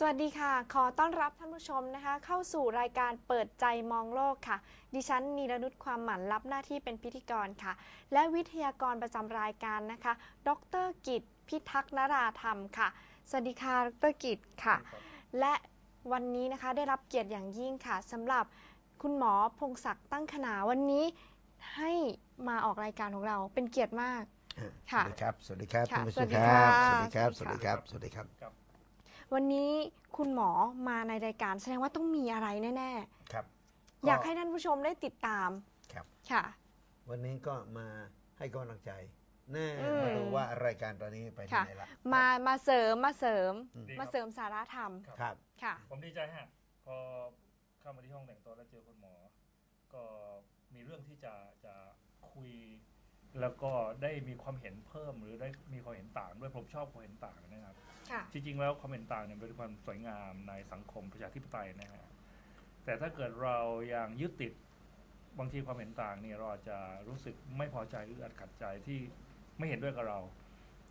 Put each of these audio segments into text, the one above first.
สวัสดีค่ะ ขอต้อนรับท่านผู้ชมนะคะ เข้าสู่รายการเปิดใจมองโลกค่ะ ดิฉันนีรนุชความหมั่นรับหน้าที่เป็นพิธีกรค่ะ และวิทยากรประจำรายการนะคะ ดรกิจพิทักษ์นราธรรมค่ะ สวัสดีค่ะ ดรกิจค่ะ และวันนี้นะคะได้รับเกียรติอย่างยิ่งค่ะสำหรับคุณหมอพงศักดิ์ตั้งขนาวันนี้ให้มาออกรายการของเราเป็นเกียรติมาก ค่ะ สวัสดีครับ สวัสดีครับค่ะท่านผู้ชสวัมสดีครับค่ะสวัสดีครับสสวัวัสสดีดีคครัรับบสวัสดีครับ วันนี้คุณหมอมาในรายการแสดงว่าต้องมีอะไรแน่ครับๆ อยากให้ท่านผู้ชมได้ติดตามครับ ค่ะ วันนี้ก็มาให้กำลังใจแน่อืม มาดูว่ารายการตอนนี้ไปที่ค่ะ ไหนละมามาเสริมมาเสริม อืมมาเสริมสาระธรรมครับ ค่ะ ผมดีใจฮะ พอเข้ามาที่ห้องแต่งตัวแล้วเจอคุณหมอ ก็มีเรื่องที่จะจะคุย แล้วก็ได้มีความเห็นเพิ่มหรือได้มีความเห็นต่างด้วยผมชอบความเห็นต่างนะครับ ค่ะ จริงๆแล้วความเห็นต่างเนี่ยเป็นความสวยงามในสังคมประชาธิปไตยนะฮะแต่ถ้าเกิดเรายังยึดติดบางทีความเห็นต่างเนี่ยเราอาจจะรู้สึกไม่พอใจหรืออัดขัดใจที่ไม่เห็นด้วยกับเรา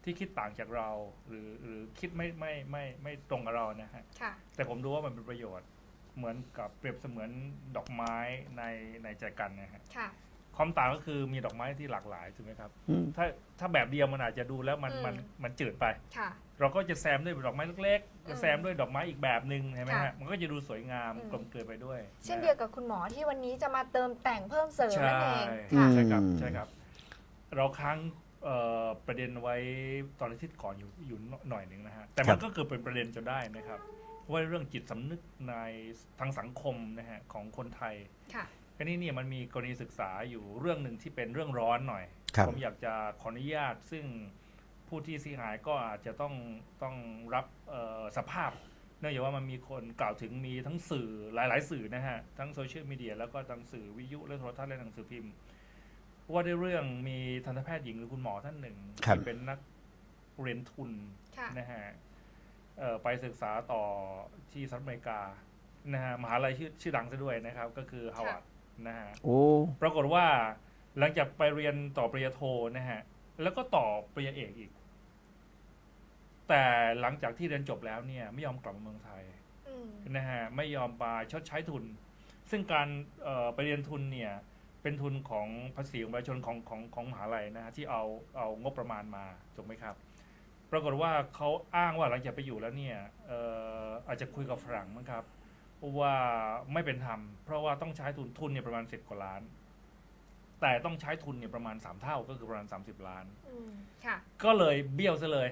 ที่คิดต่างจากเรา หรือหรือคิดไม่ไม่ไม่ไม่ตรงกับเรานะฮะ ค่ะ แต่ผมดูว่ามันเป็นประโยชน์เหมือนกับเปรียบเสมือนดอกไม้ในในใจกันนะฮะ ค่ะ ความต่างก็คือมีดอกไม้ที่หลากหลายถูกไหมครับ อืม ถ้าถ้าแบบเดียวมันอาจจะดูแล้วมันอืม มันมันจืดไป ค่ะ เราก็จะแซมด้วยดอกไม้เล็กอืๆมแซมด้วยดอกไม้อีกแบบหนึ่งเห็นไหมค่ะฮะมันก็จะดูสวยงามอืม กลมเกลือไปด้วยเช่นเดียวกับคุณหมอที่วันนี้จะมาเติมแต่งเพิ่มเสริมใช่นั่นเองอืค่ะมใช่ครับใช่ครับ เราค้างเอ่อประเด็นไว้ตอนอาทิตย์ก่อนอยู่อยู่หน่อยหนึ่งนะฮะแต่ครัมันบก็เกิดเป็นประเด็นจนได้นะครับว่าเรื่องจิตสำนึกในทางสังคมนะฮะของคนไทย ค่ะ ก็นี่เนี่ยมันมีกรณีศึกษาอยู่เรื่องหนึ่งที่เป็นเรื่องร้อนหน่อย ครับผมอยากจะขออนุญาต ซึ่งผู้ที่เสียหายก็อาจจะต้องต้องรับเอ่อสภาพ เนื่องจากว่ามันมีคนกล่าวถึงมีทั้งสื่อหลาย ๆ สื่อนะฮะ ทั้งโซเชียลมีเดียแล้วก็ทั้งสื่อวิทยุและโทรทัศน์และหนังสือพิมพ์ ว่าด้วยเรื่องมีทันตแพทย์หญิงหรือคุณหมอท่านหนึ่งครับ ที่เป็นนักเรียนทุน ค่ะ นะฮะเอ่อไปศึกษาต่อที่สหรัฐอเมริกานะฮะมหาลัยชื่อชื่อดังซะด้วยนะครับ ก็คือฮาวาด นะฮะโอ้ปรากฏว่าหลังจากไปเรียนต่อปริญญาโทนะฮะ แล้วก็ต่อปริญญาเอกอีก แต่หลังจากที่เรียนจบแล้วเนี่ย ไม่ยอมกลับมาเมืองไทยอืมนะฮะไม่ยอมมาชดใช้ทุน ซึ่งการเอ่อไปเรียนทุนเนี่ย เป็นทุนของภาษีของประชาชนของของของมหาลัยนะฮะที่เอาเอางบประมาณมาถูกไหมครับ ปรากฏว่าเขาอ้างว่าหลังจากไปอยู่แล้วเนี่ยเอ่ออาจจะคุยกับฝรั่งมั้งครับ ว่าไม่เป็นธรรม เพราะว่าต้องใช้ทุนทุนเนี่ยประมาณสิบกว่าล้าน แต่ต้องใช้ทุนเนี่ยประมาณสามเท่าก็คือประมาณสามสิบล้าน อืมค่ะ ก็เลยเบี้ยวซะเลย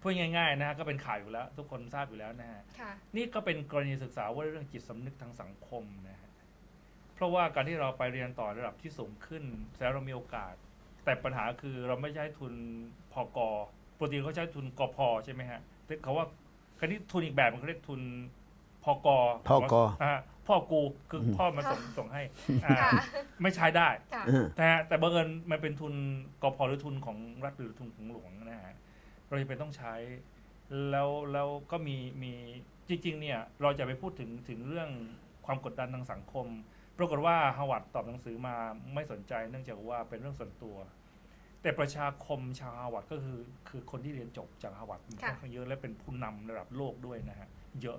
พูดง่ายๆนะฮะก็เป็นข่าวอยู่แล้ว ทุกคนทราบอยู่แล้วนะฮะค่ะนี่ก็เป็นกรณีศึกษาว่าเรื่องจิตสำนึกทางสังคมนะฮะเพราะว่าการที่เราไปเรียนต่อระดับที่สูงขึ้นแสดงเรามีโอกาส แต่ปัญหาคือเราไม่ใช้ทุนพกปกติเขาใช้ทุนกพใช่ไหมฮะแต่เขาว่าคราวนี้ทุนอีกแบบมันเขาเรียกทุน พกพกอ่าพ่อกูคือพ่อมาส่งส่งให้อ่าค่ะ ไม่ใช้ได้ค่ะ อืมแต่แต่บังเอิญมันเป็นทุนกพหรือทุนของรัฐหรือทุนของหลวงนะฮะเราจะเป็นต้องใช้ แล้วแล้วก็มีมีจริง ๆ เนี่ยเราจะไปพูดถึงถึงเรื่องความกดดันทางสังคม ปรากฏว่าฮาวาดตอบหนังสือมาไม่สนใจ เนื่องจากว่าเป็นเรื่องส่วนตัว แต่ประชาคมชาวฮาวาดก็คือคือคนที่เรียนจบจากฮาวาดค่อนค่ะข้างเยอะและเป็นผู้นำระดับโลกด้วยนะฮะเยอะ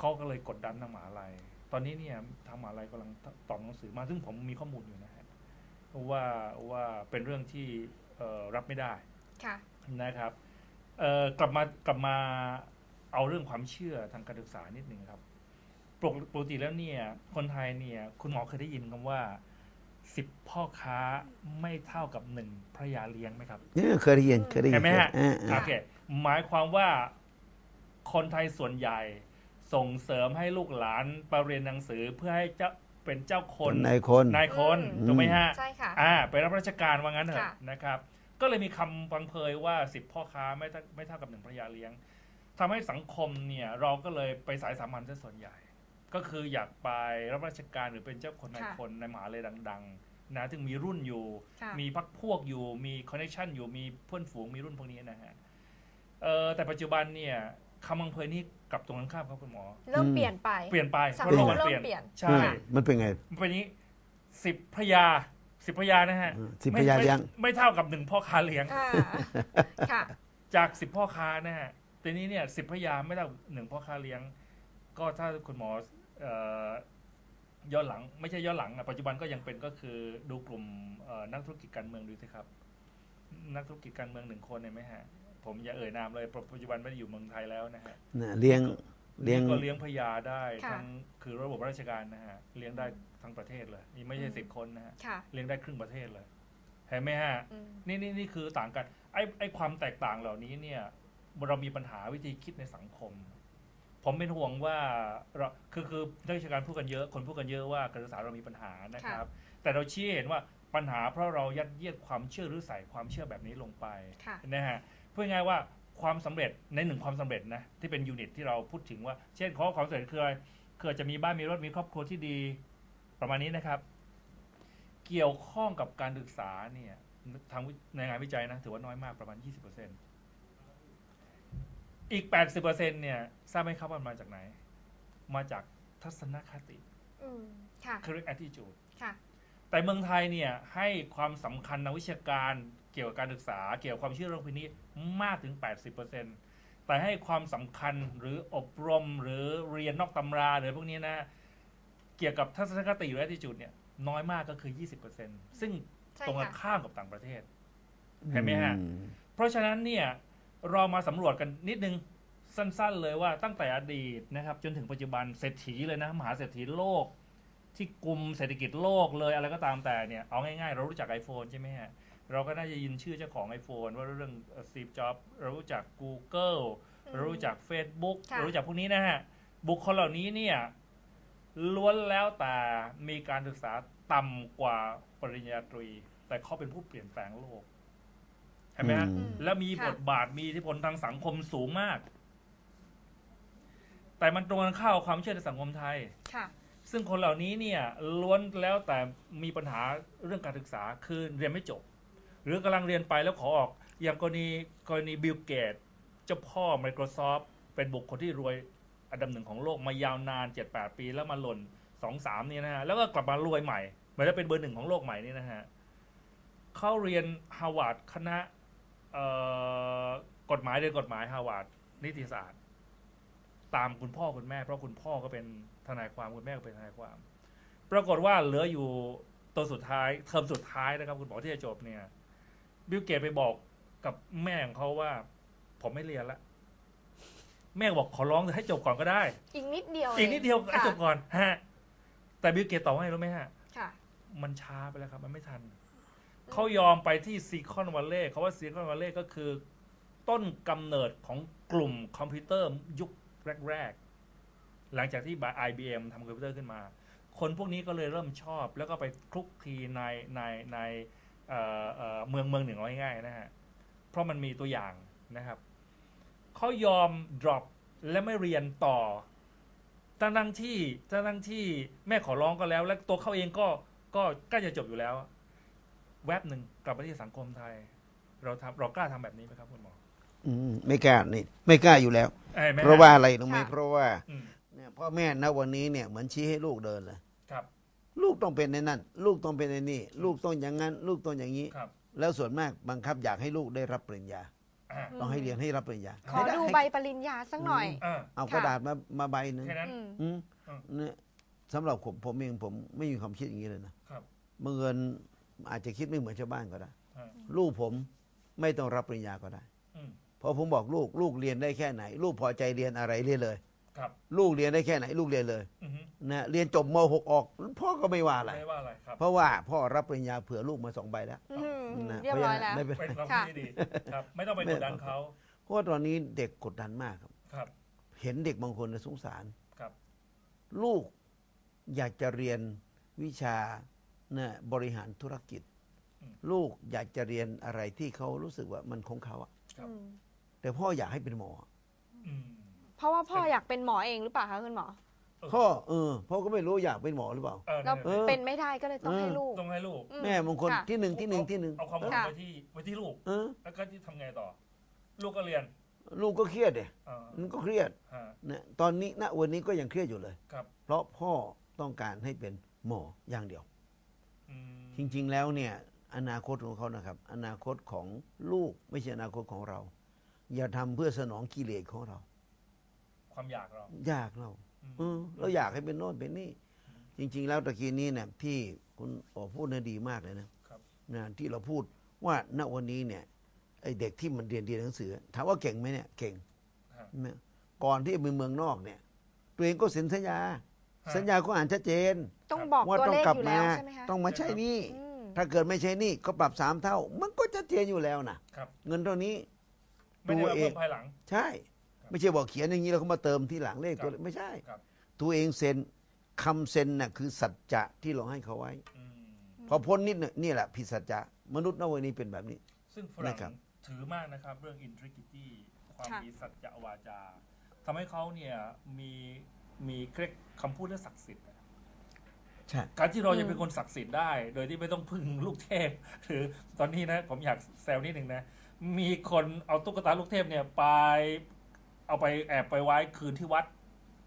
เขาก็เลยกดดันทางมหาลัย ตอนนี้เนี่ยทางมหาลัยกำลังตอบหนังสือมาซึ่งผมมีข้อมูลอยู่นะฮะว่าว่าเป็นเรื่องที่เอ่อรับไม่ได้ค่ะนะครับเอ่อกลับมากลับมาเอาเรื่องความเชื่อทางการศึกษานิดหนึ่งครับปกปกติแล้วเนี่ยคนไทยเนี่ยคุณหมอเคยได้ยินคำว่าสิบพ่อค้าไม่เท่ากับหนึ่งพระยาเลี้ยงไหมครับเนี่ยเคยได้ยินเคยได้ยิเห็นนไหมฮะเออเออโอเคหมายความว่าคนไทยส่วนใหญ่ ส่งเสริมให้ลูกหลานไปเรียนหนังสือเพื่อให้เจ้าเป็นเจ้าคคนนนายคนนายคนอืม ถูกไหมฮะใช่ค่ะ อ่าไปรับราชการว่างั้นเถค่ะอะนะครับ ก็เลยมีคำพังเพยว่าสิบพ่อค้าไม่เท่าไม่เท่ากับหนึ่งภรรยาเลี้ยงทำให้สังคมเนี่ยเราก็เลยไปสายสามัญซะส่วนใหญ่ ก็คืออยากไปรับราชการหรือเป็นเจ้าคนนายค่ะคนในมหาลัยดังๆนะถึงมีรุ่นอยู่ ค่ะมีพักพวกอยู่มีคอนเนคชันอยู่มีเพื่อนฝูงมีรุ่นพวกนี้นะฮะเออแต่ปัจจุบันเนี่ย คำพังเพยนี่กลับตรงกันข้ามครับคุณหมอ เริ่มเปลี่ยนไป เปลี่ยนไปสังเพราะคโลมกมันเริ่เปมลี่ยนเปลี่ยน ใช่เออมันเป็นไง มันเป็นอย่างนี้สิบพระยาสิบพระยานะฮะเออสิบพระยาเลี้ยงไม่ไม่ไม่เท่ากับหนึ่งพ่อค้าเลี้ยงอ่าค่ะจากสิบพ่อค้านะฮะทีนี้เนี่ยสิบพยางค์ไม่ได้หนึ่งพ่อค้าเลี้ยง ก็ถ้าคุณหมอเอ่อย้อนหลัง ไม่ใช่ย้อนหลังอะปัจจุบันก็ยังเป็นก็คือดูกลุ่มเอ่อนักธุรกิจการเมืองดูสิครับ นักธุรกิจการเมืองหนึ่งคนเห็นไหมฮะ ผมอย่าเอ่ยนามเลยปัจจุบันไม่ได้อยู่เมืองไทยแล้วนะฮะนะเลี้ยงเลี้ยงนี่ก็เลี้ยงพญาได้ค่ะทั้งคือระบบราชการนะฮะเลี้ยงได้ทั้งประเทศเลยนี่ไม่ใช่อืม สิบคนนะฮะค่ะ เลี้ยงได้ครึ่งประเทศเลยเห็นไหมฮะอืม นี่นี่นี่คือต่างกันไอ้ไอ้ความแตกต่างเหล่านี้เนี่ยเรามีปัญหาวิธีคิดในสังคม ผมเป็นห่วงว่าเราคือคือนักวิชาการพูดกันเยอะคนพูดกันเยอะว่าการศึกษาเรามีปัญหานะครับ แต่เราชี้ให้เห็นว่าปัญหาเพราะเรายัดเยียดความเชื่อหรือใส่ความเชื่อแบบนี้ลงไปค่ะ นะฮะ พูดง่ายๆว่าความสำเร็จในหนึ่งความสำเร็จนะที่เป็นยูนิตที่เราพูดถึงว่า เช่นข้อความสำเร็จคืออะไรคืออาจจะมีบ้านมีรถมีครอบครัวที่ดีประมาณนี้นะครับ เกี่ยวข้องกับการศึกษาเนี่ยทางวิในงานวิจัยนะถือว่าน้อยมากประมาณ 20%อีก 80%เนี่ยทราบไหมครับว่ามันมาจากไหน มาจากทัศนคติอืมค่ะคือ attitude ค่ะ แต่เมืองไทยเนี่ยให้ความสำคัญทางวิชาการเกี่ยวกับการศึกษา เกี่ยวกับความเชื่อเรื่องพวกนี้มากถึง 80%แต่ให้ความสำคัญหรืออบรมหรือเรียนนอกตำราหรือพวกนี้นะเกี่ยวกับทัศนคติหรือ attitude เนี่ยน้อยมากก็คือ 20%ซึ่งตรงกันข้ามกับต่างประเทศเห็นไหมฮะเพราะฉะนั้นเนี่ยเรามาสำรวจกันนิดนึงสั้นๆเลยว่าตั้งแต่อดีตนะครับจนถึงปัจจุบันเศรษฐีเลยนะมหาเศรษฐีโลก ที่กลุ่มเศรษฐกิจโลกเลยอะไรก็ตามแต่เนี่ยเอาง่ายๆ เรารู้จัก iPhone ใช่ไหมฮะเราก็น่าจะยินชื่อเจ้าของ iPhone ว่าเรื่องสตีฟจ็อบเรารู้จัก Google อืมเรารู้จัก Facebook ค่ะเรารู้จักพวกนี้นะฮะ บุคคลเหล่านี้เนี่ยล้วนแล้วแต่มีการศึกษาต่ำกว่าปริญญาตรี แต่เขาเป็นผู้เปลี่ยนแปลงโลกเห็นไหมฮะอืมแล้วมีค่ะบทบาทมีอิทธิพลทางสังคมสูงมาก แต่มันตรงกันข้ามกับความเชื่อในสังคมไทยค่ะ ซึ่งคนเหล่านี้เนี่ยล้วนแล้วแต่มีปัญหาเรื่องการศึกษาคือเรียนไม่จบ หรือกำลังเรียนไปแล้วขอออกอย่างกรณีกรณีบิลเกตเจ้าพ่อ Microsoft เป็นบุคคลที่รวยอันดับหนึ่งของโลกมายาวนาน 7-8 ปีแล้วมาหล่น2-3นี่นะฮะแล้วก็กลับมารวยใหม่เหมือนจะเป็นเบอร์หนึ่งของโลกใหม่นี่นะฮะเขาเรียนฮาวาดคณะเอ่อกฎหมายเรียนกฎหมายฮาวาดนิติศาสตร์ ตามคุณพ่อคุณแม่ เพราะคุณพ่อก็เป็น ทนายความคุณแม่ก็เป็นทนายความ ปรากฏว่าเหลืออยู่ตัวสุดท้ายเทอมสุดท้ายนะครับ คุณหมอที่จะจบเนี่ยบิลเกตไปบอกกับแม่ของเขาว่า ผมไม่เรียนละแม่บอกขอร้องให้จบก่อนก็ได้ อีกนิดเดียวอีกนิดเดียวให้ค่ะจบก่อนฮะ แต่บิลเกตตอบว่าไงรู้ไหมฮะค่ะมันช้าไปแล้วครับ มันไม่ทันเขายอมไปที่ซีคอนวัลเลย์เขาว่าซีคอนวัลเลย์ก็คือ ต้นกำเนิดของกลุ่มคอมพิวเตอร์ยุคแรกๆ หลังจากที่ IBM ทำคอมพิวเตอร์ขึ้นมา คนพวกนี้ก็เลยเริ่มชอบ แล้วก็ไปคลุกคลีในในในเอ่อเอ่อเมืองเมืองหนึ่งเอาง่ายๆนะฮะ เพราะมันมีตัวอย่างนะครับ เขายอม drop และไม่เรียนต่อทั้งทั้งที่ทั้งทั้งที่แม่ขอร้องก็แล้ว และตัวเขาเองก็ก็ใกล้จะจบอยู่แล้ว แวบหนึ่งกลับมาที่สังคมไทย เราทำเรากล้าทำแบบนี้ไหมครับคุณหมออืมไม่กล้านี่ไม่กล้าอยู่แล้วเอ้ยไม่เพราะว่าอะไรรู้ไหมค่ะเพราะว่าอืมเนี่ย พ่อแม่ณวันนี้เนี่ยเหมือนชี้ให้ลูกเดินเลยครับ ลูกต้องเป็นในนั่น ลูกต้องเป็นในนี่ลูกต้องอย่างนั้น ลูกต้องอย่างนี้ ครับแล้วส่วนมากบังคับอยากให้ลูกได้รับปริญญา อ่าต้องให้เรียนให้รับปริญญาขอดูใบปริญญาสักหน่อย อ่าเอาค่ะกระดาษมามาใบหนึ่งแค่นั้น อืม อืมอืม เนี่ยสำหรับผมผมเองผมไม่มีความคิดอย่างนี้เลยนะครับเมื่อเงินอาจจะคิดไม่เหมือนชาวบ้านก็ได้ อ่าลูกผมไม่ต้องรับปริญญาก็ได้ อืม เพราะผมบอกลูกลูกเรียนได้แค่ไหน ลูกพอใจเรียนอะไรเรียนเลย ครับลูกเรียนได้แค่ไหนลูกเรียนเลยอือฮึนะเรียนจบม .6 ออกพ่อก็ไม่ว่าอะไร ไม่ว่าอะไรครับเพราะว่าพ่อรับปริญญาเผื่อลูกมาสองใบแล้วอืมนะเรียบร้อยแล้ว ไม่เป็นเป็นไรความค่ะคิดที่ดีครับ ไม่ต้องไปกดดันเขาเพราะว่าตอนนี้เด็กกดดันมากครับ ครับเห็นเด็กบางคนนะสงสาร ครับลูกอยากจะเรียนวิชานะบริหารธุรกิจ ลูกอยากจะเรียนอะไรที่เขารู้สึกว่ามันของเขาอะครับอืมแต่พ่ออยากให้เป็นหมอ อืม เพราะว่าพ่ออยากเป็นหมอเองหรือเปล่าคะคุณหมอ พ่อเออพ่อก็ไม่รู้อยากเป็นหมอหรือเปล่า เออเราเออ เป็นไม่ได้ก็เลยต้องให้ลูก ต้องให้ลูกอืแม่บางคนค่ะ ที่หนึ่งที่หนึ่งที่หนึ่งเอาความหวังค่ะ ไว้ที่ไว้ที่ลูก เออ แล้วก็ที่ทำไงต่อ ลูกก็เรียนลูกก็เครียดเดยอ่ามันก็เครียดฮะนะตอนนี้ณวันนี้ก็ยังเครียดอยู่เลย ครับเพราะพ่อต้องการให้เป็นหมออย่างเดียว อืมจริงๆแล้วเนี่ยอนาคตของเขานะครับ อนาคตของลูกไม่ใช่อนาคตของเรา อย่าทำเพื่อสนองกิเลสของเรา ความอยากเรา อยากเราอืมเออเราอยากให้เป็นโน่นเป็นนี่ จริง ๆ แล้วตะกี้นี้เนี่ยที่คุณโอพูดเนี่ยดีมากเลยนะครับนะที่เราพูดว่าณวันนี้เนี่ยไอเด็กที่มันเรียนเรียนหนังสือถามว่าเก่งไหมเนี่ยเก่งฮะใช่ไหมก่อนที่ไปเมืองนอกเนี่ย ตัวเองก็เซ็นสัญญา สัญญาก็อ่านชัดเจน ต้องบอกว่าตัวต้องเลขกลัอยู่มาแล้วใช่ไหมคะต้องมาใช้หนี่อืมถ้าเกิดไม่ใช้หนี่ก็ปรับสามเท่า มันก็ชัดเจนอยู่แล้วนะครับเงินเท่านี้ไม่ได้ตัวมาเองเพิ่มภายหลัง ใช่ ไม่ใช่บอกเขียนอย่างนี้แล้วเขามาเติมที่หลังเลขตัวครับไม่ใช่ครับตัวเองเซ็นคำเซ็นน่ะคือสัจจะที่เราให้เขาไว้อืมพอพ้นนิดหนึ่งนี่แหละผิดสัจจะมนุษย์ณวันนี้เป็นแบบนี้ ซึ่งฝรั่งนะครับถือมากนะครับ เรื่อง integrity ความค่ะมีสัจจะวาจาทำให้เขาเนี่ยมีมีเคล็ดคำพูดเรื่องศักดิ์สิทธิ์อะใช่การที่เราจะเป็นคนศักดิ์สิทธิ์ได้ โดยที่ไม่ต้องพึ่งลูกเทพหรือตอนนี้นะ ผมอยากแซวนิดหนึ่งนะ มีคนเอาตุ๊กตาลูกเทพเนี่ยไป เอาไปแอบไปไว้คืนที่วัด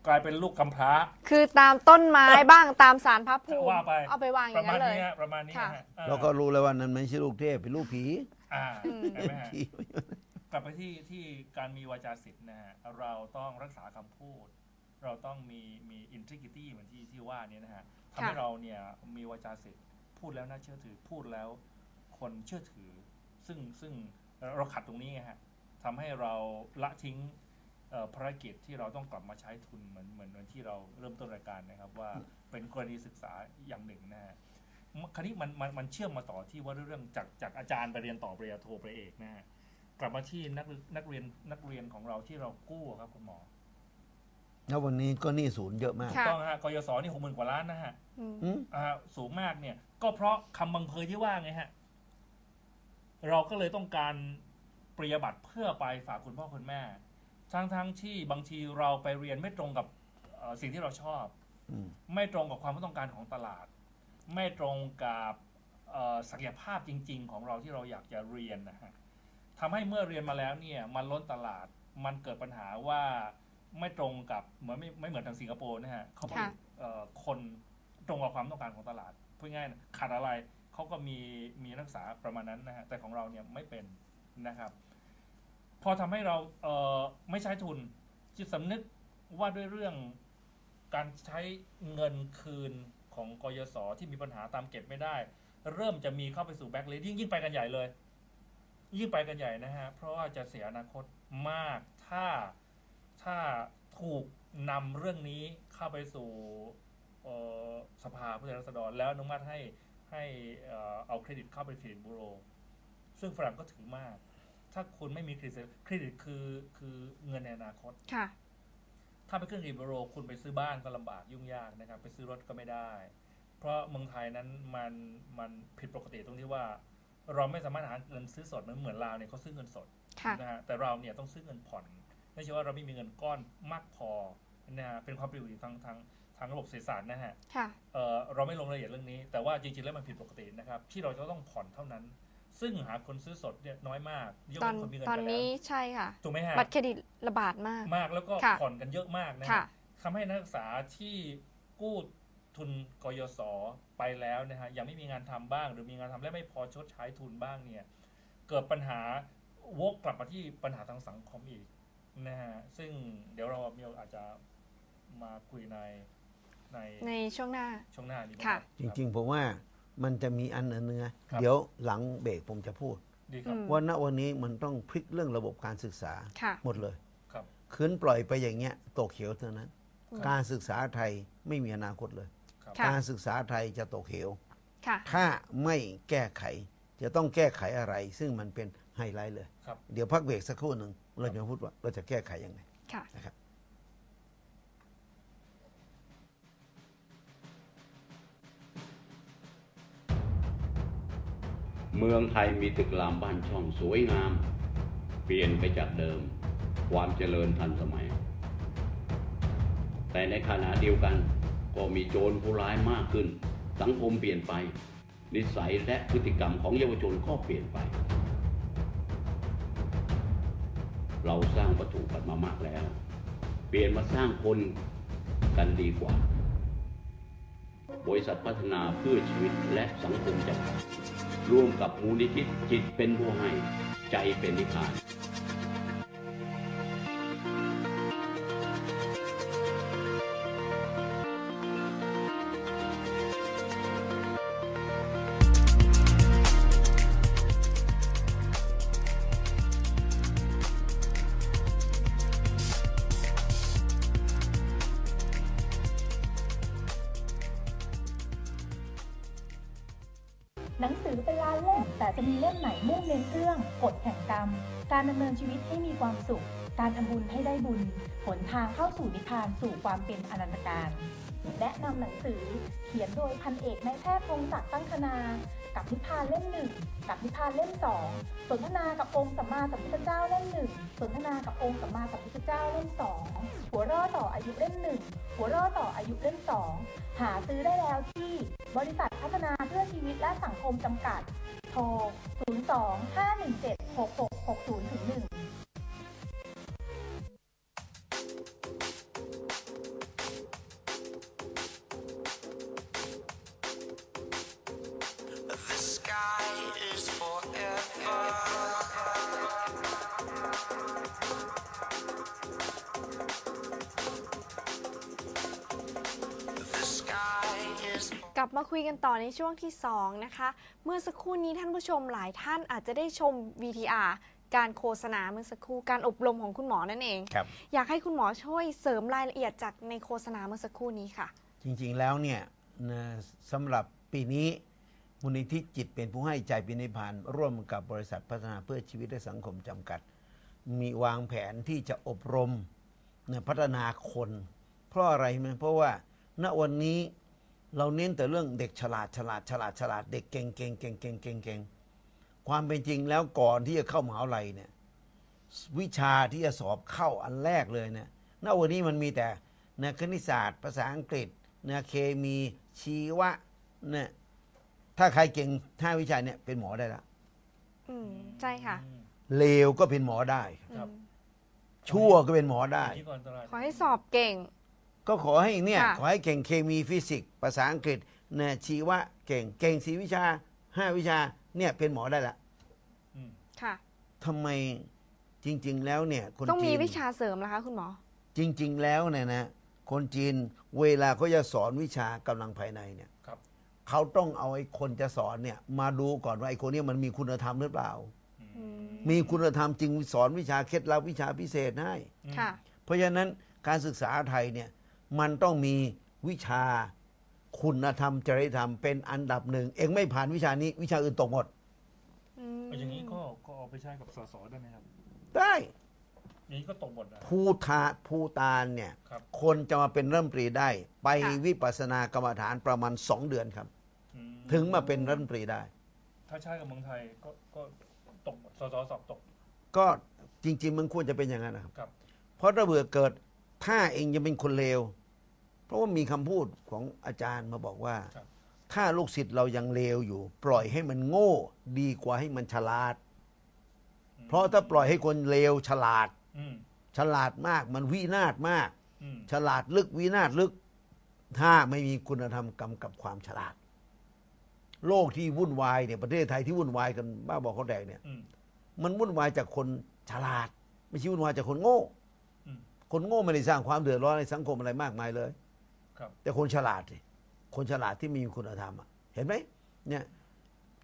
กลายเป็นลูกกำพร้า คือตามต้นไม้บ้างตามสารพระภูมิว่าไป เอาไปวางอประย่างมานั้ณนเลย นี้ฮะประมาณนี้ค่ะฮะออเราก็รู้แล้วว่านั้นไม่ใช่ลูกเทพเป็นลูกผีอ่าอืมเห็นไหมฮะ ผี กลับไปที่ที่การมีวาจาศิลป์นะฮะเราต้องรักษาคำพูด เราต้องมีมี integrity เหมือนที่ที่ว่านี้นะฮะทำให้ค่ะ เราเนี่ยมีวาจาศิลป์พูดแล้วน่าเชื่อถือพูดแล้ว คนเชื่อถือ ซึ่งซึ่งเราขัดตรงนี้ไงฮะทำให้เราละทิ้งเอ่อ ภารกิจที่เราต้องกลับมาใช้ทุนเหมือนเหมือนเหมือนที่เราเริ่มต้นรายการนะครับ ว่าเป็นกรณีศึกษาอย่างหนึ่งนะฮะคราวนี้มันมันมันเชื่อมมาต่อที่ว่าเรื่องจากจากอาจารย์ไปเรียนต่อปริญญาโทปริญญาเอกนะฮะกลับมาที่นักนักเรียนนักเรียนของเราที่เรากู้ครับคุณหมอแล้ววันนี้ก็หนี่ศูนย์เยอะมาก ค่ะ ต้องฮะกยศนี่หกหมื่นกว่าล้านนะฮะอืมอืมอ่าสูงมากเนี่ย ก็เพราะคำบังเพยที่ว่าไงฮะ เราก็เลยต้องการปริญญาบัตรเพื่อไปฝากคุณพ่อคุณแม่ ทั้งทั้งที่บางทีเราไปเรียนไม่ตรงกับเอ่อสิ่งที่เราชอบอืมไม่ตรงกับความต้องการของตลาด ไม่ตรงกับเอ่อศักยภาพจริง ๆ ของเราที่เราอยากจะเรียนนะฮะทำให้เมื่อเรียนมาแล้วเนี่ยมันล้นตลาดมันเกิดปัญหาว่าไม่ตรงกับเหมือนไม่ไม่เหมือนทางสิงคโปร์นะฮะเขาผลิตค่ะเอ่อคนตรงกับความต้องการของตลาดพูดง่ายๆขาดอะไรเขาก็มีมีนักศึกษาประมาณนั้นนะฮะแต่ของเราเนี่ยไม่เป็นนะครับ พอทำให้เราเออไม่ใช้ทุน จิตสำนึกว่าด้วยเรื่องการใช้เงินคืนของกยศที่มีปัญหาตามเก็บไม่ได้ เริ่มจะมีเข้าไปสู่แบ็คเลยิ่งยิ่งไปกันใหญ่เลย ยิ่งไปกันใหญ่นะฮะ เพราะว่าจะเสียอนาคตมากถ้าถ้าถูกนำเรื่องนี้เข้าไปสู่สภาผู้แทนราษฎรแล้วอนุมัติให้ให้เอ่อเอาเครดิตเข้าไปเครดิตบูโร ซึ่งฝรั่งก็ถือมาก ถ้าคุณไม่มีเครดิตเครดิตคือคือเงินในอนาคตค่ะ ถ้าไปขึ้นรีบโร คุณไปซื้อบ้านก็ลำบากยุ่งยากนะครับ ไปซื้อรถก็ไม่ได้ เพราะเมืองไทยนั้นมันมันผิดปกติตรงที่ว่า เราไม่สามารถหาเงินซื้อสดเหมือนเหมือนลาวเนี่ยเขาซื้อเงินสดค่ะนะฮะแต่เราเนี่ยต้องซื้อเงินผ่อนไม่ใช่ว่าเราไม่มีเงินก้อนมากพอนะฮะเป็นความผิดปกติทางทางทางระบบเศรษฐศาสตร์นะฮะ ค่ะ เอ่อเราไม่ลงรายละเอียดเรื่องนี้ แต่ว่าจริงๆ แล้วมันผิดปกตินะครับ ที่เราจะต้องผ่อนเท่านั้น ซึ่งหาคนซื้อสดเนี่ยน้อยมากยกตอนเว้นคนมีเงินตอนไปแล้วนี้ใช่ค่ะ ถูกไหมฮะบัตรเครดิตระบาดมาก มากแล้วก็ค่ะ ผ่อนกันเยอะมากนะค่ะฮะทำให้นักศึกษาที่กู้ทุนกยศไปแล้วนะฮะยังไม่มีงานทำบ้าง หรือมีงานทำและไม่พอชดใช้ทุนบ้างเนี่ยเกิดปัญหาวกกลับมาที่ปัญหาทางสังคมอีกนะฮะซึ่งเดี๋ยวเรามีโอกาสอาจจะมาคุยในในในช่วงหน้า ช่วงหน้านี้ค่ะ จริง ๆ ผมว่า มันจะมีอันอันเนื้อะครับเดี๋ยวหลังเบรกผมจะพูดดีครับอืมว่าณวันนี้มันต้องพลิกเรื่องระบบการศึกษาค่ะหมดเลยครับคืนปล่อยไปอย่างเงี้ยตกเขียวเท่านั้นอืมการศึกษาไทยไม่มีอนาคตเลยครับค่ะการศึกษาไทยจะตกเหวค่ะถ้าไม่แก้ไขจะต้องแก้ไขอะไร ซึ่งมันเป็นไฮไลท์เลยครับเดี๋ยวพักเบรกสักครู่หนึ่งเราจะพูดว่าเราจะแก้ไขยังไงค่ะนะครับ เมืองไทยมีตึกรามบ้านช่องสวยงาม เปลี่ยนไปจากเดิม ความเจริญทันสมัย แต่ในขณะเดียวกันก็มีโจรผู้ร้ายมากขึ้น สังคมเปลี่ยนไป นิสัยและพฤติกรรมของเยาวชนก็เปลี่ยนไป เราสร้างวัตถุกันมามากแล้ว เปลี่ยนมาสร้างคนกันดีกว่า บริษัทพัฒนาเพื่อชีวิตและสังคมจำกัดร่วมกับมูลนิธิจิตเป็นผู้ให้ใจเป็นนิพพาน ทางเข้าสู่นิพพานสู่ความเป็นอนันตการแนะนำหนังสือเขียนโดยพันเอกนายแพทย์พงศักดิ์ตั้งคณา กับนิพพานเล่มหนึ่งกับนิพพานเล่มสองสนทนากับองค์สัมมาสัมพุทธเจ้าเล่มหนึ่งสนทนากับองค์สัมมาสัมพุทธเจ้าเล่มสองหัวร่อต่ออายุเล่มหนึ่งหัวร่อต่ออายุเล่มสองหาซื้อได้แล้วที่ บริษัทพัฒนาเพื่อชีวิตและสังคมจำกัด โทร 025176660-1 คุยกันต่อในช่วงที่ 2 นะคะ เมื่อสักครู่นี้ท่านผู้ชมหลายท่านอาจจะได้ชม VTR การโฆษณาเมื่อสักครู่การอบรมของคุณหมอนั่นเองครับอยากให้คุณหมอช่วยเสริมรายละเอียดจากในโฆษณาเมื่อสักครู่นี้ค่ะ จริงๆแล้วเนี่ยนะสำหรับปีนี้มูลนิธิจิตเป็นผู้ให้ใจปินิพานร่วมกับบริษัทพัฒนาเพื่อชีวิตและสังคมจำกัด มีวางแผนที่จะอบรมนะพัฒนาคน เพราะอะไรไหมเพราะว่าณวันนี้ เราเน้นแต่เรื่องเด็กฉลาดฉลาดฉลาดฉลาดเด็กเก่งเก่งเก่งเก่งเก่งเก่งความเป็นจริงแล้วก่อนที่จะเข้ามหาวิทยาลัยเนี่ยวิชาที่จะสอบเข้าอันแรกเลยเนี่ยณวันนี้มันมีแต่นะคณิตศาสตร์ ภาษาอังกฤษนะเคมีชีวะเนี่ยถ้าใครเก่งห้าวิชาเนี่ยเป็นหมอได้แล้วอืมใช่ค่ะอืมเลวก็เป็นหมอได้ ครับอืมชั่วก็เป็นหมอได้อันนี้ก็อันตรายขอให้สอบเก่ง ก็ขอให้เนี่ยค่ะ ขอให้เก่งเคมีฟิสิกส์ภาษาอังกฤษเนี่ยชีวะเก่งเก่งสี่วิชาห้าวิชาเนี่ยเป็นหมอได้ละอืมค่ะ ทำไมจริง ๆ แล้วเนี่ยคนต้องมีจีนวิชาเสริมนะคะ คุณหมอ จริง ๆ แล้วเนี่ยนะคนจีนเวลาเขาจะสอนวิชากำลังภายในเนี่ยครับ เขาต้องเอาไอ้คนจะสอนเนี่ยมาดูก่อนว่าไอ้คนเนี้มันมีคุณธรรมหรือเปล่า อืมอืมมีคุณธรรมจริงสอนวิชาเคล็ดลับวิชาพิเศษให้ ค่ะ เพราะฉะนั้นการศึกษาไทยเนี่ย มันต้องมีวิชาคุณธรรมจริยธรรมเป็นอันดับหนึ่ง เองไม่ผ่านวิชานี้ วิชาอื่นตกหมดอืมอย่างนี้ก็ก็เอาไปใช้กับสสได้ไหมครับได้อย่างนี้ก็ตกหมดนะ ภูทาภูตานเนี่ย ครับ คนจะมาเป็นรัฐมนตรีได้ ไปค่ะ วิปัสสนากรรมฐานประมาณสองเดือนครับ อืถึงมาเป็นรัฐมนตรีได้ ถ้าใช้กับเมืองไทยก็ก็ตกสสสอบตกก็จริง ๆ มันควรจะเป็นอย่างนั้นนะครับ ครับ เพราะถ้าเบื่อเกิดถ้าเองยังเป็นคนเลว เพราะว่ามีคำพูดของอาจารย์มาบอกว่า ครับถ้าลูกศิษย์เรายังเลวอยู่ ปล่อยให้มันโง่ดีกว่าให้มันฉลาด เพราะถ้าปล่อยให้คนเลวฉลาด อืมฉลาดมาก มันวินาศมาก อืมฉลาดลึกวินาศลึก ถ้าไม่มีคุณธรรมกำกับความฉลาด โลกที่วุ่นวายเนี่ยประเทศไทยที่วุ่นวายกันบ้าบอกเขาแดกเนี่ย อืม มันวุ่นวายจากคนฉลาด ไม่ใช่วุ่นวายจากคนโง่ อืม คนโง่ไม่ได้สร้างความเดือดร้อนในสังคมอะไรมากมายเลย ครับ แต่คนฉลาดสิคนฉลาดที่มีคุณธรรมอะเห็นไหมเนี่ย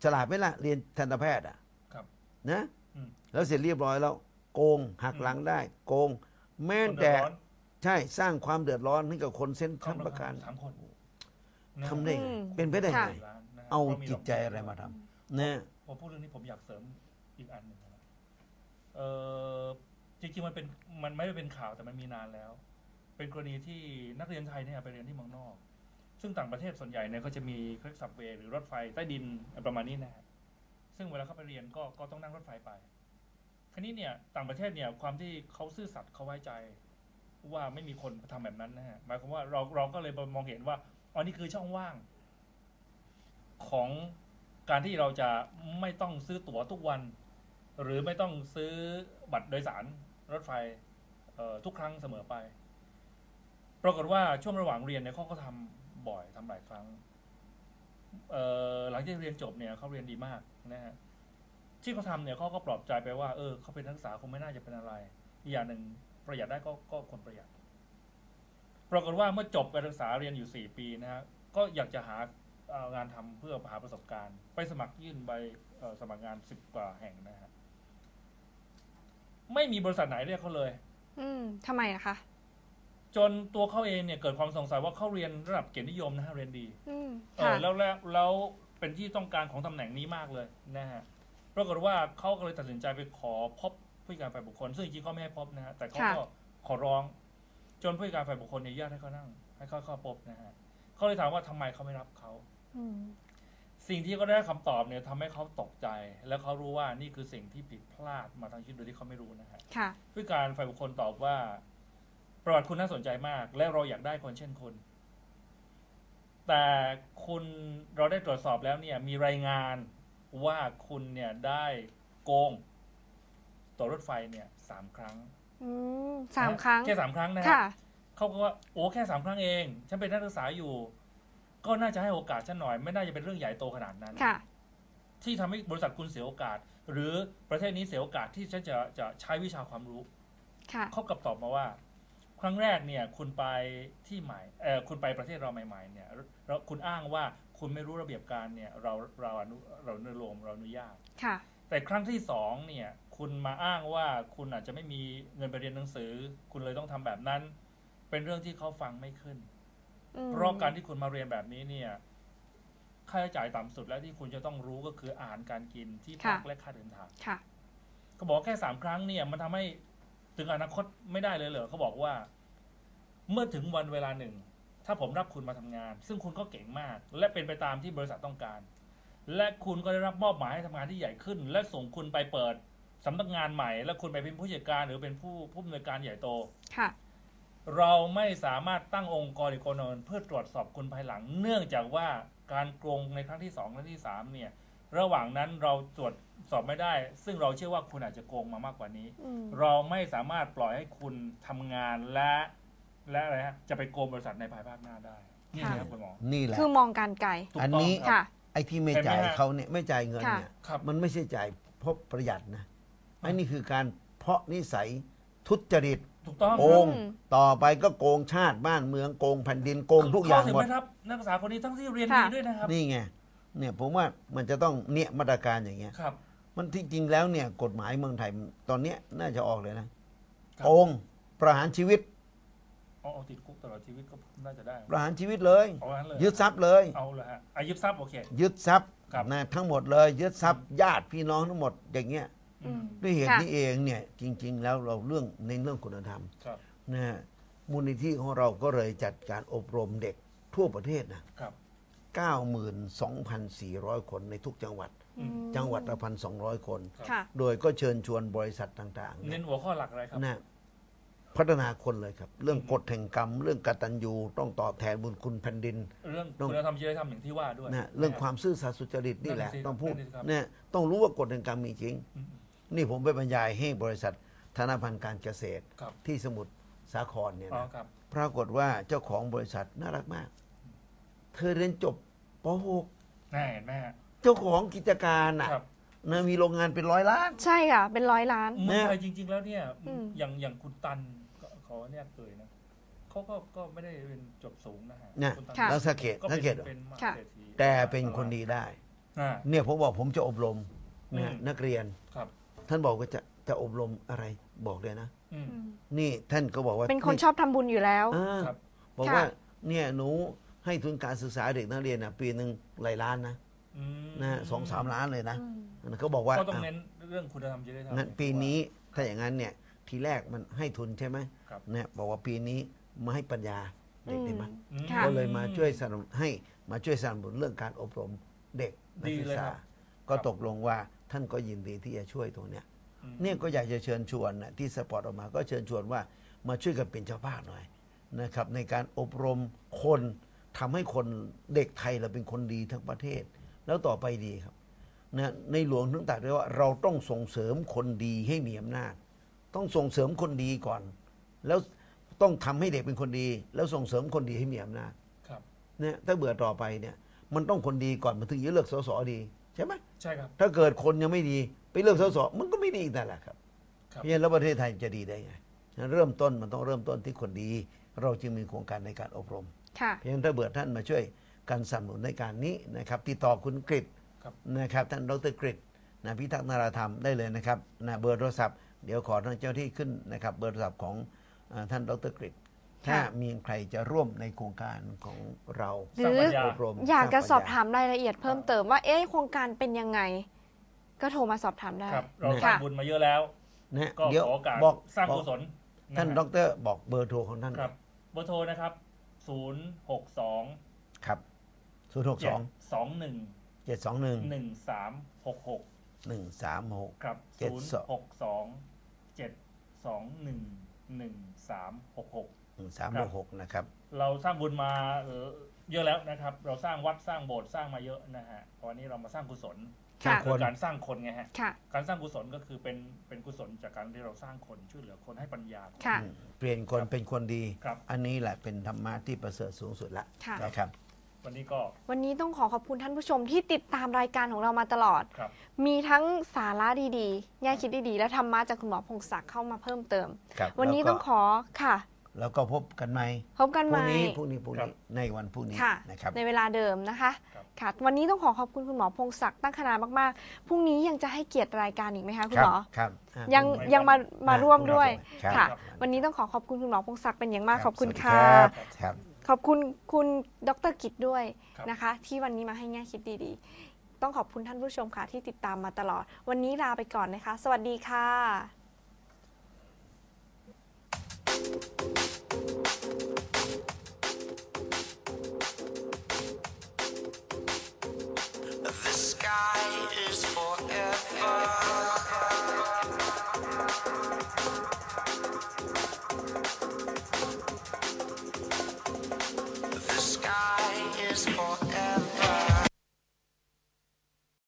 ฉลาดไหมล่ะเรียนทันตแพทย์อะครับนะอืมแล้วเสร็จเรียบร้อยแล้ว โกงหักหลังได้ โกง แม้คนเดือแต่ดร้อนใช่สร้างความเดือดร้อนให้กับคนเส้นชั้นประกันสามคนทำได้ไงอืมเป็นไปได้ค่ะไงล้านนะครับเอาพะมีจิตใจอะไรมาทำนะพอพูดเรื่องนี้ผมอยากเสริมอีกอันหนึ่งนะเออจริงๆมันเป็นมันไม่ได้เป็นข่าวแต่มันมีนานแล้ว เป็นกรณีที่นักเรียนไทยเนี่ยไปเรียนที่เมืองนอก ซึ่งต่างประเทศส่วนใหญ่เนี่ยเขาจะมีเครื่องสับเวย์หรือรถไฟใต้ดินประมาณนี้นะฮะซึ่งเวลาเขาไปเรียนก็ก็ต้องนั่งรถไฟไปคราวนี้เนี่ยต่างประเทศเนี่ยความที่เขาซื่อสัตย์เขาไว้ใจว่าไม่มีคนทำแบบนั้นนะฮะหมายความว่าเราเราก็เลยมองเห็นว่าอันนี้คือช่องว่าง ของการที่เราจะไม่ต้องซื้อตั๋วทุกวัน หรือไม่ต้องซื้อบัตรโดยสารรถไฟทุกครั้งเสมอไป ปรากฏว่าช่วงระหว่างเรียนเนี่ยเขาก็ทำบ่อยทำหลายครั้งเออหลังจากเรียนจบเนี่ยเขาเรียนดีมากนะฮะที่เขาทำเนี่ยเขาก็ปลอบใจไปว่าเออเขาเป็นนักศึกษาคงไม่น่าจะเป็นอะไรอีกอย่างหนึ่งประหยัดได้ก็ก็ควรประหยัด ปรากฏว่าเมื่อจบการศึกษาเรียนอยู่สี่ปีนะฮะก็อยากจะหางานทำเพื่อหาประสบการณ์ ไปสมัครยื่นใบสมัครงานสิบกว่าแห่งนะฮะไม่มีบริษัทไหนเรียกเขาเลย อืมทำไมอะคะ จนตัวเขาเองเนี่ยเกิดความสงสัยว่าเขาเรียนระดับเกียรตินิยมนะฮะเรียนดีอืมเอค่ะอแล้วแล้วแล้วเป็นที่ต้องการของตำแหน่งนี้มากเลยนะฮะปรากฏว่าเขาก็เลยตัดสินใจไปขอพบผู้จัดการฝ่ายบุคคล ซึ่งจริงๆเขาไม่ให้พบนะฮะแต่เขาก็ขอร้อง จนผู้จัดการฝ่ายบุคคลเนี่ยญาตให้เขานั่ง ให้เขาเข้าพบนะฮะเขาเลยถามว่าทำไมเขาไม่รับเขา อืมสิ่งที่เขาได้คำตอบเนี่ยทำให้เขาตกใจ แล้วเขารู้ว่านี่คือสิ่งที่ผิดพลาดมาทั้งชีวิตโดยที่เขาไม่รู้นะฮะค่ะ ผู้การฝ่ายบุคคลตอบว่า ประวัติคุณน่าสนใจมาก และเราอยากได้คนเช่นคุณ แต่คุณเราได้ตรวจสอบแล้วเนี่ยมีรายงานว่าคุณเนี่ยได้โกงตั๋วรถไฟเนี่ยสามครั้งอืมสามครั้ง แค่สามครั้งนะฮะค่ะเขาก็ว่าโอ้แค่สามครั้งเอง ฉันเป็นนักศึกษาอยู่ ก็น่าจะให้โอกาสฉันหน่อย ไม่น่าจะเป็นเรื่องใหญ่โตขนาดนั้นค่ะ ที่ทำให้บริษัทคุณเสียโอกาส หรือประเทศนี้เสียโอกาสที่ฉันจะจะใช้วิชาความรู้ ค่ะเขากลับตอบมาว่า ครั้งแรกเนี่ยคุณไปที่ใหม่เออคุณไปประเทศเราใหม่ๆเนี่ยแล้วคุณอ้างว่าคุณไม่รู้ระเบียบการเนี่ยเราเราอนุเราอนุโลมเราอนุญาตค่ะ แต่ครั้งที่สองเนี่ยคุณมาอ้างว่าคุณอาจจะไม่มีเงินไปเรียนหนังสือ คุณเลยต้องทำแบบนั้น เป็นเรื่องที่เขาฟังไม่ขึ้นอืมเพราะการที่คุณมาเรียนแบบนี้เนี่ยค่าใช้จ่ายต่ำสุดแล้วที่คุณจะต้องรู้ก็คืออาหารการกินที่พักและค่าเดินทางค่ะเขาบอกแค่สามครั้งเนี่ยมันทำให้ ถึงอนาคตไม่ได้เลยเหรอเขาบอกว่า เมื่อถึงวันเวลาหนึ่ง ถ้าผมรับคุณมาทำงาน ซึ่งคุณก็เก่งมาก และเป็นไปตามที่บริษัทต้องการ และคุณก็ได้รับมอบหมายให้ทำงานที่ใหญ่ขึ้น และส่งคุณไปเปิดสำนักงานใหม่ และคุณไปเป็นผู้จัดการหรือเป็นผู้ผู้อำนวยการใหญ่โตค่ะเราไม่สามารถตั้งองค์กรอีกองค์หนึ่งเพื่อตรวจสอบคุณภายหลัง เนื่องจากว่าการโกงในครั้งที่สองและที่สามเนี่ย ระหว่างนั้นเราตรวจสอบไม่ได้ ซึ่งเราเชื่อว่าคุณอาจจะโกงมามากกว่านี้ อืมเราไม่สามารถปล่อยให้คุณทำงานและและอะไรฮะจะไปโกงบริษัทในภายภาคหน้าได้ นี่นะครับคุณหมอนี่แหละ คือมองการไกล ถูกอันต้องนี้ ครับค่ะไอ้ที่ไม่เห็นไหมจ่ายฮะ เขาเนี่ยไม่จ่ายเงินเนี่ย ครับ มันไม่ใช่จ่ายเพราะประหยัดนะไอ้นี่คือการเพราะนิสัยทุจริตถูกต้องโกง อืม ต่อไปก็โกงชาติบ้านเมืองโกงแผ่นดินโกงทุกอย่างเข้หมดถึไหครับนักศึกษาคนนี้ทั้งที่เรียนค่ะดีด้วยนะครับ นี่ไง เนี่ยผมว่ามันจะต้องเนี่ยมาตรการอย่างเงี้ยครับ มันที่จริงแล้วเนี่ยกฎหมายเมืองไทยตอนเนี้ยน่าจะออกเลยนะครับโกงประหารชีวิตเอาเอาติดคุกตลอดชีวิตก็น่าจะได้ ประหารชีวิตเลย เอางั้นเลยยึดทรัพย์เลย เอาเลยฮะอายึดทรัพย์โอเค ยึดทรัพย์ครับ นะทั้งหมดเลย ยึดทรัพย์ญาติพี่น้องทั้งหมดอย่างเงี้ย อืม ด้วยเหตุค่ะ นี้เองเนี่ยจริง ๆ แล้วเราเรื่องในเรื่องคุณธรรมครับนะฮะมูลนิธิของเราก็เลยจัดการอบรมเด็กทั่วประเทศนะครับ 92,400 คนในทุกจังหวัด อืม จังหวัดละพันสองบคนครับค่ะ โดยก็เชิญชวนบริษัทต่างๆเน้เนี่ยนหัวข้อหลักอะไรครับ นะพัฒนาคนเลยครับ เรื่องกฎแห่งกรรม เรื่องกตัญญูต้องตอบแทนบุญคุณแผ่นดิน เรื่องต้อง คุณธรรมจริยธรรมอย่างที่ว่าด้วย นะเรื่องความซื่อสัตย์สุจริตนี่แหละ นั่นสิต้องพูดนั่นสิครับ เนี่ยต้องรู้ว่ากฎแห่งกรรมมีจริง อืมนี่ผมไปบรรยายให้บริษัทธนาพันธ์การเกษตรครับที่สมุทรสาครเนี่ยอ๋อนะครับ ปรากฏว่าเจ้าของบริษัทน่ารักมาก เธอเรียนจบป แน่เห็นไหมฮะ .6 เจ้าของกิจการน่ะครับ นะมีโรงงานเป็นร้อยล้าน ใช่ค่ะ เป็นร้อยล้าน เมืองไทยจริง ๆ แล้วเนี่ย อืม อย่างอย่างคุณตันก็ขอเนี่ยเอ่ยนะเขาก็ก็ไม่ได้เป็นจบสูงนะฮะเนี่ยคุณตันค่ะแล้วสังเกตก็สัเป็งนเกตเป็นมหาค่ะเศรษฐีแต่เป็นคนดีได้ อ่า เนี่ยผมบอกผมจะอบรมนะอืม นักเรียน ครับ ท่านบอกว่าจะจะอบรมอะไรบอกเลยนะ อืม อืมนี่ท่านก็บอกว่าเป็นคนชอบทำบุญอยู่แล้ว อ่าครับ บอกค่ะว่า เนี่ยหนู ให้ทุนการศึกษาเด็กนักเรียนนะปีหนึ่งหลายล้านนะอืมนะสองสามล้านเลยนะอืมเขาบอกว่าก็ต้องอะเน้นเรื่องคุณธรรมจริยธรรม งั้นปีนี้ถ้าอย่างนั้นเนี่ยทีแรกมันให้ทุนใช่ไหมครับ เนี่ยบอกว่าปีนี้มาให้ปัญญาเด็กได้ไหมอืม ค่ะ ก็เลยมาช่วยสนับให้มาช่วยสนับสนุนเรื่องการอบรมเด็กนักดีศึกเลยษาครับ ก็ตกลงว่าท่านก็ยินดีที่จะช่วยตรงเนี้ย อืม เนี่ยก็อยากจะเชิญชวนนะที่สปอร์ตออกมาก็เชิญชวนว่ามาช่วยกันเป็นเจ้าภาพหน่อยนะครับในการอบรมคน ทำให้คนเด็กไทยเราเป็นคนดีทั้งประเทศ แล้วต่อไปดีครับนะในหลวงถึงตรัสไว้ว่าเราต้องส่งเสริมคนดีให้มีอำนาจ ต้องส่งเสริมคนดีก่อน แล้วต้องทำให้เด็กเป็นคนดี แล้วส่งเสริมคนดีให้มีอำนาจครับเนี่ยถ้าเบื่อต่อไปเนี่ย มันต้องคนดีก่อนมันถึงจะเลือกสสดี ใช่ไหมใช่ครับ ถ้าเกิดคนยังไม่ดี ไปเลือกสสมันก็ไม่ดีอีกนั่นแหละครับครับเพราะฉะนั้นแล้วประเทศไทยจะดีได้ไงเริ่มต้นมันต้องเริ่มต้นที่คนดี เราจึงมีโครงการในการอบรม ค่ะเพราะฉะนั้นถ้าเบื่อท่านมาช่วยกันสนับสนุนในการนี้นะครับติดต่อคุณกฤษครับนะครับท่านดรกฤษนะพิทักษ์นาราธรรมได้เลยนะครับนะเบอร์โทรศัพท์เดี๋ยวขอทางเจ้าที่ขึ้นนะครับเบอร์โทรศัพท์ของเอ่อท่านดรกฤษถ้าค่ะมีใครจะร่วมในโครงการของเราหรือสร้างปัญญาอบรมอยากจะสอบร้งปัญญถามรายละเอียดเพิ่มเติมว่าเอ๊ะโครงการเป็นยังไง ก็โทรมาสอบถามได้ครับเราสค่ะร้างบุญมาเยอะแล้วนะก็เดี๋ยวขอโอกาสบอกสร้างบอกกุศลท่านนะดฮะรบอกเบอร์โทรของท่านครับเบอร์โทรนะครับ ศูนย์หกสองครับศูนย์หกเจ็สดองสองหนึ่งเจ็ดสองหนึ่งหนึ่งสามหกหกหนึ่งสามหก ครับเจ็ดศูนย์สอง หกสองเจ็ดสองหนึ่งหนึ่งสามหกหก หนึ่งสามครัหบกหกนะครับ เราสร้างบุญมาเอ่อเยอะแล้วนะครับ เราสร้างวัดสร้างโบสถ์สร้างมาเยอะนะฮะวันนี้เรามาสร้างกุศล ค่ะคนคือการสร้างคนไงฮะค่ะการสร้างกุศลก็คือเป็นเป็นกุศลจากการที่เราสร้างคนช่วยเหลือคนให้ปัญญาค่ะอืมเปลี่ยนคนเป็นคนดีครับอันนี้แหละเป็นธรรมะที่ประเสริฐสูงสุดละค่ะนะครับวันนี้ก็วันนี้ต้องขอขอบคุณท่านผู้ชมที่ติดตามรายการของเรามาตลอดครับมีทั้งสาระดีๆแง่คิดดีๆ และธรรมะจากคุณหมอพงศักดิ์เข้ามาเพิ่มเติมครับวันนี้แล้วก็ต้องขอค่ะ แล้วก็พบกันใหม่พบกันพใหรุ่งม่ นี้พรุ่งนี้พรุ่งครันี้บในวันพรุ่งนี้ค่ะ นะครับ ในเวลาเดิมนะคะ ครับ ค่ะ วันนี้ต้องขอขอบคุณคุณหมอพงศักดิ์ตั้งคณามากๆ พรุ่งนี้ยังจะให้เกียรติรายการอีกไหมคะคุณครัหมอ ครับอ่ายังพรุ่นี้ยังมามาร่วมด้วยครับค่ะครับวันนี้ต้องขอขอบคุณคุณหมอพงศักดิ์เป็นอย่างมากรัขอบคุณสวัสดีค่ะรับครับ ขอบคุณคุณดรกิจด้วยครับ นะคะ ที่วันนี้มาให้แง่คิดดีๆ ต้องขอบคุณท่านผู้ชมค่ะที่ติดตามมาตลอด วันนี้ลาไปก่อนนะคะ สวัสดีค่ะ うん。